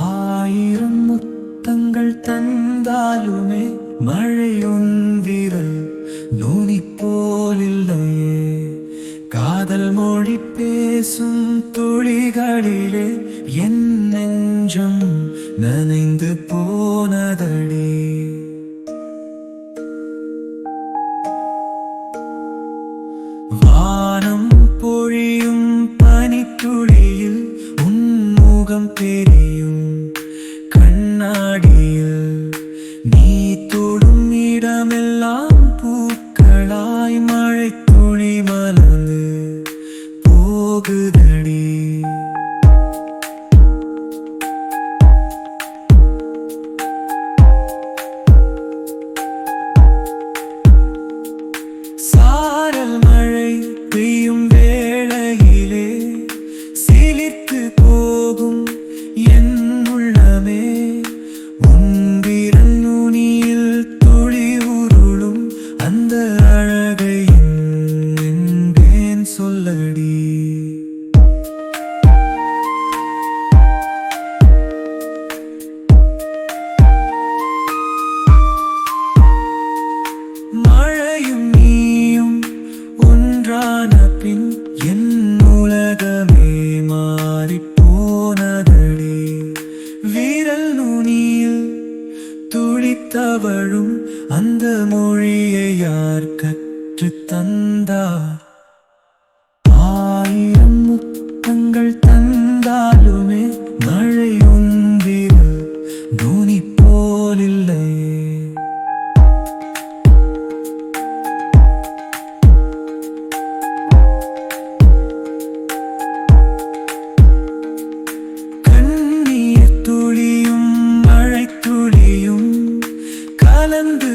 ஆயிரம் முத்தங்கள் தந்தாலுமே மழை ஒன்றிரல் நூனி போலில்லையே காதல் மொழி பேசும் துளிகளிலே என் நெஞ்சம் நனைந்து போனதடி. பனித்துளியில் உன்முகம் தெரியும் கண்ணாடியில் நீ தொடும் இடமெல்லாம் பூக்களாய் மழை துளி மலர்ந்து போகுதடி. சாரல் தவழும் அந்த மொழியை யார் கற்று தந்தார்? Alındı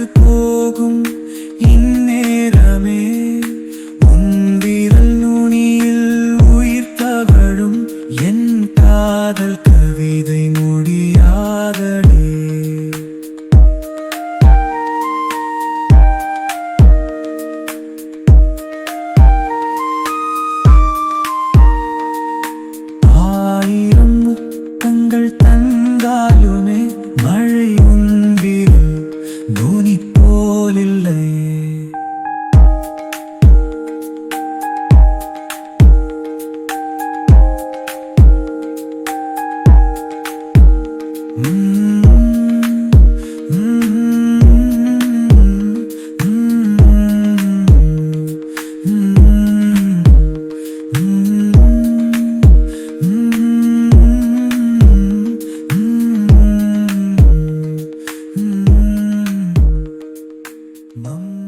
Come